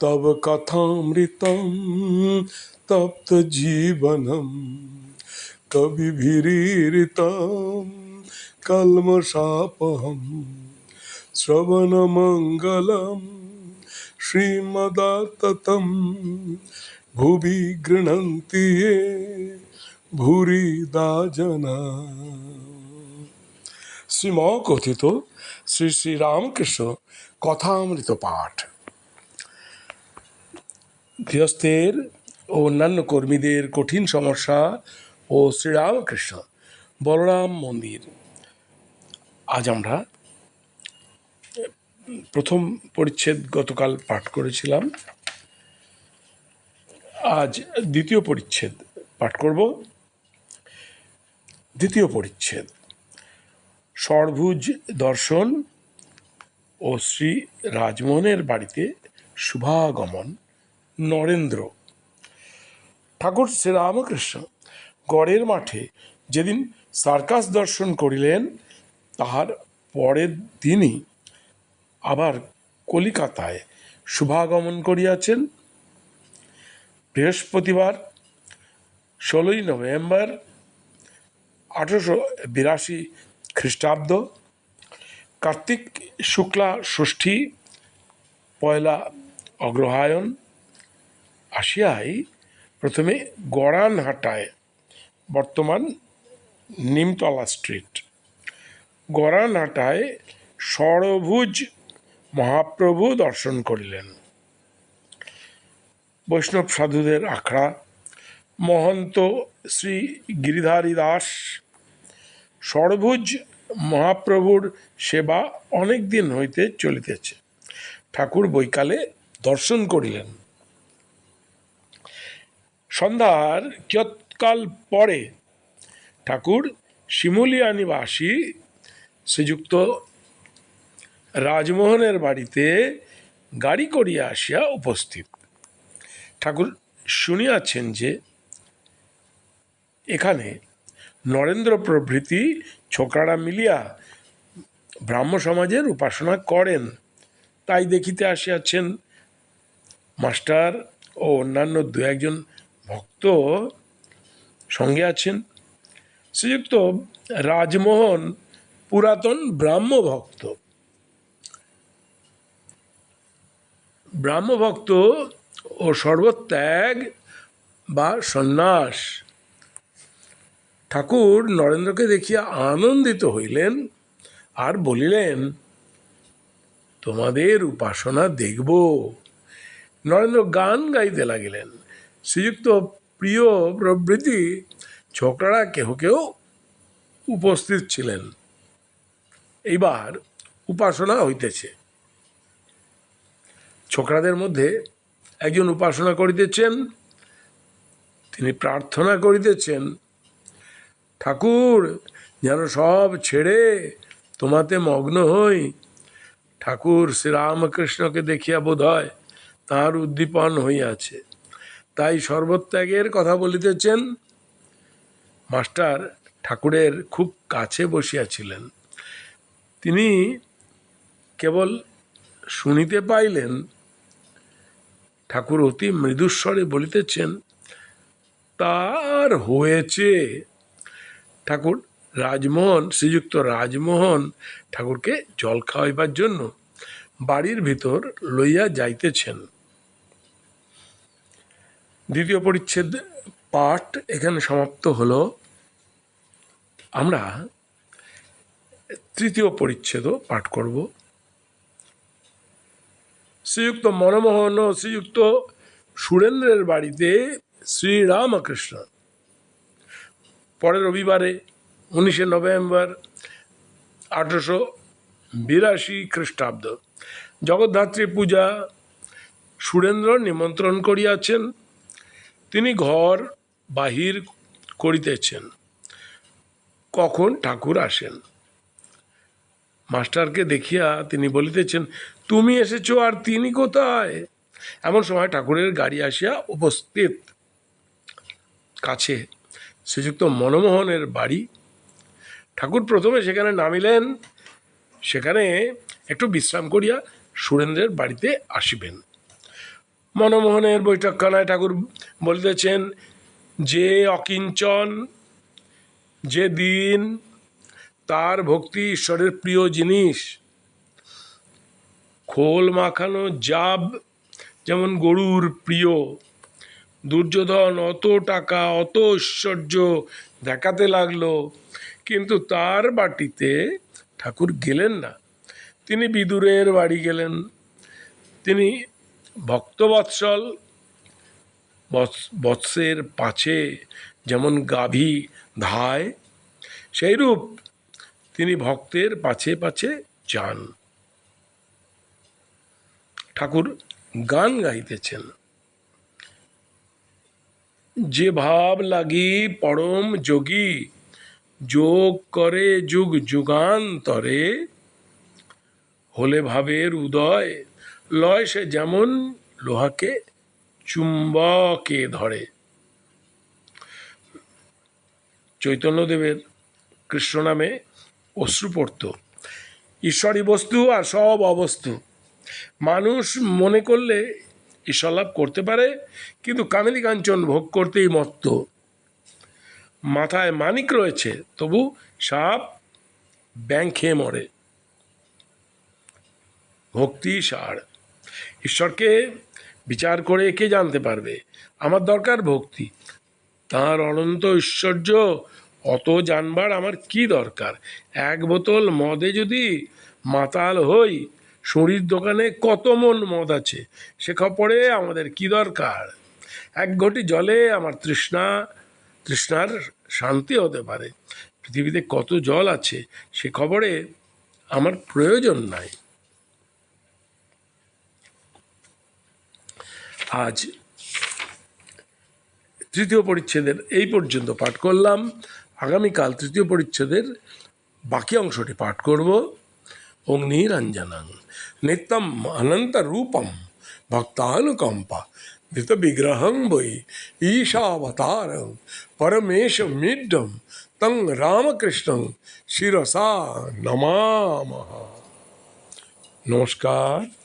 तव कथामृतं तप्तजीवनं कविभिरीरितं कल्मषापहं श्रवणमङ्गलं श्रीमदाततं भुवि गृह्णन्ति ये भूरिदा जना শ্রীম কথিত শ্রী শ্রী রামকৃষ্ণ কথামৃত পাঠ। গৃহস্থের ও অন্যান্য কর্মীদের কঠিন সমস্যা ও শ্রীরামকৃষ্ণ বলরাম মন্দির। আজ আমরা প্রথম পরিচ্ছেদ গতকাল পাঠ করেছিলাম। আজ দ্বিতীয় পরিচ্ছেদ পাঠ করব। দ্বিতীয় পরিচ্ছেদ। ষড়ভুজ দর্শন ও শ্রী রাজমোহনের বাড়িতে শুভাগমন। নরেন্দ্র। ঠাকুর শ্রীরামকৃষ্ণ, গড়ের মাঠে যেদিন সার্কাস দর্শন করিলেন, তাহার পরের দিনই আবার কলিকাতায় শুভাগমন করিয়াছেন। বৃহস্পতিবার, ষোলোই নভেম্বর, আঠেরোশো বিরাশি খ্রিস্টাব্দ, কার্তিক শুক্লা ষষ্ঠী, পয়লা অগ্রহায়ণ আসিয়াই প্রথমে গড়ানহাটায়, বর্তমান নিমতলা স্ট্রিট। গড়ানহাটায় ষড়ভুজ মহাপ্রভু দর্শন করিলেন। বৈষ্ণব সাধুদের আখড়া, মহন্ত শ্রী গিরিধারী দাস ষড়ভুজ মহাপ্রভুর সেবা অনেক দিন হইতে চলিতেছে। ঠাকুর বৈকালে দর্শন করিলেন। সন্ধ্যার কিয়ৎকাল পরে ঠাকুর শিমুলিয়া নিবাসী শ্রীযুক্ত রাজমোহনের বাড়িতে গাড়ি করিয়া আসিয়া উপস্থিত। ঠাকুর শুনিয়াছেন যে এখানে নরেন্দ্র প্রভৃতি ছোকরারা মিলিয়া ব্রাহ্ম সমাজের উপাসনা করেন। তাই দেখিতে আসিয়াছেন, মাস্টার ও অন্যান্য দু একজন ভক্ত সঙ্গে আছেন। শ্রীযুক্ত রাজমোহন পুরাতন ব্রাহ্ম ভক্ত। ব্রাহ্ম ভক্ত ও সর্বত্যাগ বা সন্ন্যাস। ঠাকুর নরেন্দ্রকে দেখিয়া আনন্দিত হইলেন আর বলিলেন, তোমাদের উপাসনা দেখব। নরেন্দ্র গান গাইতে লাগিলেন। শ্রীযুক্ত প্রিয় প্রভৃতি ছোকরারা কেহ কেউ উপস্থিত ছিলেন। এইবার উপাসনা হইতেছে। ছোকরাদের মধ্যে একজন উপাসনা করিতেছেন, তিনি প্রার্থনা করিতেছেন ঠাকুর, যেন সব ছেড়ে তোমাতে মগ্ন হই। ঠাকুর শ্রীরামকৃষ্ণকে দেখিয়া বোধ হয় তাঁর উদ্দীপন হইয়াছে। তাই সর্বত্যাগের কথা বলিতেছেন। মাস্টার ঠাকুরের খুব কাছে বসিয়াছিলেন। তিনি কেবল শুনিতে পাইলেন। ঠাকুর অতি মৃদুস্বরে বলিতেছেন, তার হয়েছে ঠাকুর রাজমোহন, শ্রীযুক্ত রাজমোহন ঠাকুরকে জল খাওয়াইবার জন্য বাড়ির ভিতর লইয়া যাইতেছেন। দ্বিতীয় পরিচ্ছেদ পাঠ এখানে সমাপ্ত হলো। আমরা তৃতীয় পরিচ্ছেদও পাঠ করব। শ্রীযুক্ত মনমোহন ও শ্রীযুক্ত সুরেন্দ্রের বাড়িতে শ্রীরামকৃষ্ণ পরের রবিবারে উনিশে নভেম্বর আঠেরোশো বিরাশি খ্রিস্টাব্দ। জগদ্ধাত্রী পূজা সুরেন্দ্র নিমন্ত্রণ করিয়াছেন। তিনি ঘর বাহির করিতেছেন। কখন ঠাকুর আসেন? মাস্টারকে দেখিয়া তিনি বলিতেছেন, তুমি এসেছ আর তিনি কোথায়? এমন সময় ঠাকুরের গাড়ি আসিয়া উপস্থিত। কাছে শ্রীযুক্ত মনমোহনের বাড়ি। ঠাকুর প্রথমে সেখানে নামিলেন, সেখানে একটু বিশ্রাম করিয়া সুরেন্দ্রের বাড়িতে আসিবেন। মনমোহনের বৈঠকখানায় ঠাকুর বলিতেছেন, যে অকিঞ্চন, যে দিন, তার ভক্তি ঈশ্বরের প্রিয় জিনিস। খোল মাখানো জাব যেমন গরুর প্রিয় দুর্যোধন, অত টাকা, অত ঐশ্বর্য দেখাতে লাগল। কিন্তু তার বাটিতে ঠাকুর গেলেন না। তিনি বিদুরের বাড়ি গেলেন। তিনি ভক্তবৎসল, বৎস- বৎসের পাছে যেমন গাভী ধায়, সেইরূপ তিনি ভক্তের পাছে পাছে যান। ঠাকুর গান গাইতেছেন। যে ভাব লাগি পরম যোগী, যোগ করে যুগ যুগান্তরে, হলে ভাবের উদয়, লয় সে যেমন লোহাকে চুম্বকে ধরে। চৈতন্যদেবের কৃষ্ণ নামে অশ্রু পড়ত ঈশ্বরী বস্তু আর সব অবস্তু। মানুষ মনে করলে ঈশ্বর লাভ করতে পারে, কিন্তু কামিনী কাঞ্চন ভোগ করতেই মত্ত। মাথায় মানিক রয়েছে, তবু সাপ ব্যাং খেয়ে মরে। ভক্তি সার। ঈশ্বরকে বিচার করে কে জানতে পারবে? আমার দরকার ভক্তি। তাঁর অনন্ত ঐশ্বর্য, অত জানবার আমার কি দরকার? এক বোতল মদে যদি মাতাল হই শরীর দোকানে কত মন মদ আছে, সে খবরে আমাদের কি দরকার? এক ঘটি জলে আমার তৃষ্ণা, তৃষ্ণার শান্তি হতে পারে। পৃথিবীতে কত জল আছে, সে খবরে আমার প্রয়োজন নাই। আজ তৃতীয় পরিচ্ছেদের এই পর্যন্ত পাঠ করলাম। আগামীকাল তৃতীয় পরিচ্ছেদের বাকি অংশটি পাঠ করব। ओंगनीरंजनं नितम अनंत रूपम भक्तानुकंप नित विग्रहं वै ईशावतारं परमेशमिड्डं तं रामकृष्णं शिरसा नमामः। नमस्कार।